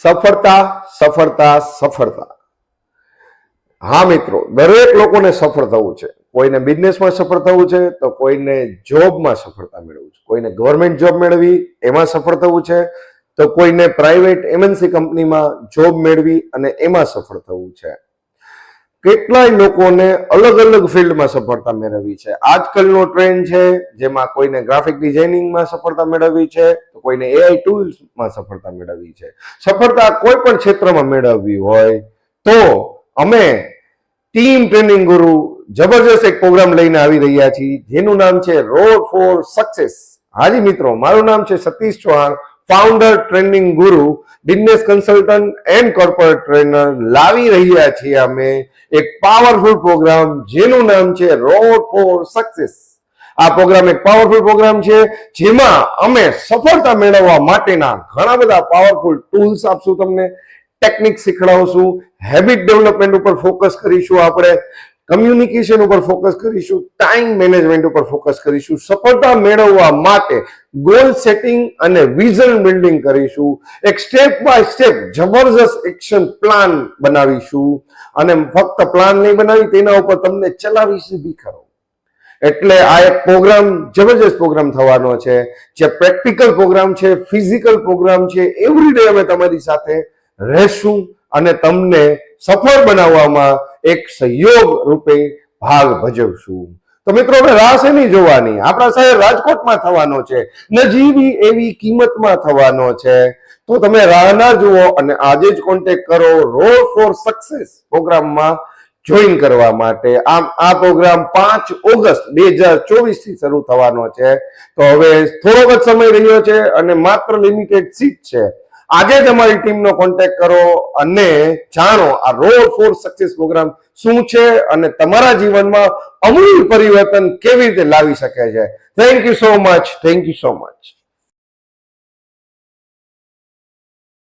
સફળતા સફળતા સફળતા. હા મિત્રો, દરેક લોકોને સફળ થવું છે. કોઈને બિઝનેસમાં સફળ થવું છે, તો કોઈને જોબમાં સફળતા મેળવવું છે. કોઈને ગવર્મેન્ટ જોબ મેળવી, એમાં સફળ થવું છે. તો કોઈને પ્રાઇવેટ એમએનસી કંપનીમાં જોબ મેળવી અને એમાં સફળ થવું છે. કેટલાય લોકોને અલગ અલગ ફિલ્ડમાં સફળતા મેળવવી છે. આજકાલનો ટ્રેન્ડ છે, જેમાં કોઈને ગ્રાફિક ડિઝાઇનિંગમાં સફળતા મેળવવી છે, તો કોઈને એઆઈ ટૂલ્સમાં સફળતા મેળવવી છે. સફળતા કોઈ પણ ક્ષેત્રમાં મેળવવી હોય, તો અમે ટીમ ટ્રેનિંગ ગુરુ જબરજસ્ત એક પ્રોગ્રામ લઈને આવી રહ્યા છીએ, જેનું નામ છે રોડ ફોર સક્સેસ. હાજી મિત્રો, મારું નામ છે Satish Chauhan. Founder training Guru business consultant and corporate trainer લાવી રહ્યા છીએ અમે એક પાવરફુલ પ્રોગ્રામ જેનું નામ છે રોડ ફોર સક્સેસ આ પ્રોગ્રામ એક પાવરફુલ પ્રોગ્રામ છે જેમાં અમે સફળતા મેળવવા માટેના ઘણા બધા પાવરફુલ ટૂલ્સ આપશું તમને ટેકનિક શીખડાવશું હેબિટ ડેવલપમેન્ટ ઉપર ફોકસ કરીશું આપણે. કમ્યુનિકેશન ઉપર ફોકસ કરીશું ટાઈમ મેનેજમેન્ટ ઉપર ફોકસ કરીશું, સફળતા મેળવવા માટે ગોલ સેટિંગ અને વિઝન બિલ્ડિંગ કરીશું, એક સ્ટેપ બાય સ્ટેપ જબરજસ્ત એક્શન પ્લાન બનાવીશું, અને ફક્ત પ્લાન નહીં બનાવી, તેના ઉપર તમને ચલાવીશું બી ખરો. એટલે આ એક પ્રોગ્રામ જબરજસ્ત પ્રોગ્રામ થવાનો છે, જે પ્રેક્ટિકલ પ્રોગ્રામ છે ફિઝિકલ પ્રોગ્રામ છે એવરી ડે અમે તમારી સાથે રહેશું અને તમને સફળ બનાવવામાં એક સહયોગ રૂપે ભાગ ભજવશું. તો મિત્રો, હવે રાસ એની જોવાની. આપણા શહેર રાજકોટમાં થવાનો છે. નજીવી એવી કિંમતમાં થવાનો છે. તો તમે રાહના જુઓ અને આજે જ કોન્ટેક્ટ કરો રોડ ફોર સક્સેસ પ્રોગ્રામમાં જોઈન કરવા માટે. આમ આ પ્રોગ્રામ પાંચ ઓગસ્ટ બે હજાર ચોવીસથી શરૂ થવાનો છે. તો હવે થોડોક જ સમય રહ્યો છે અને માત્ર લિમિટેડ સીટ છે. આજે જ અમારી ટીમનો કોન્ટેક્ટ કરો અને જાણો આ રોડ ફોર સક્સેસ પ્રોગ્રામ શું છે અને તમારા જીવનમાં અમૂલ પરિવર્તન કેવી રીતે લાવી શકે છે. Thank you so much thank you so much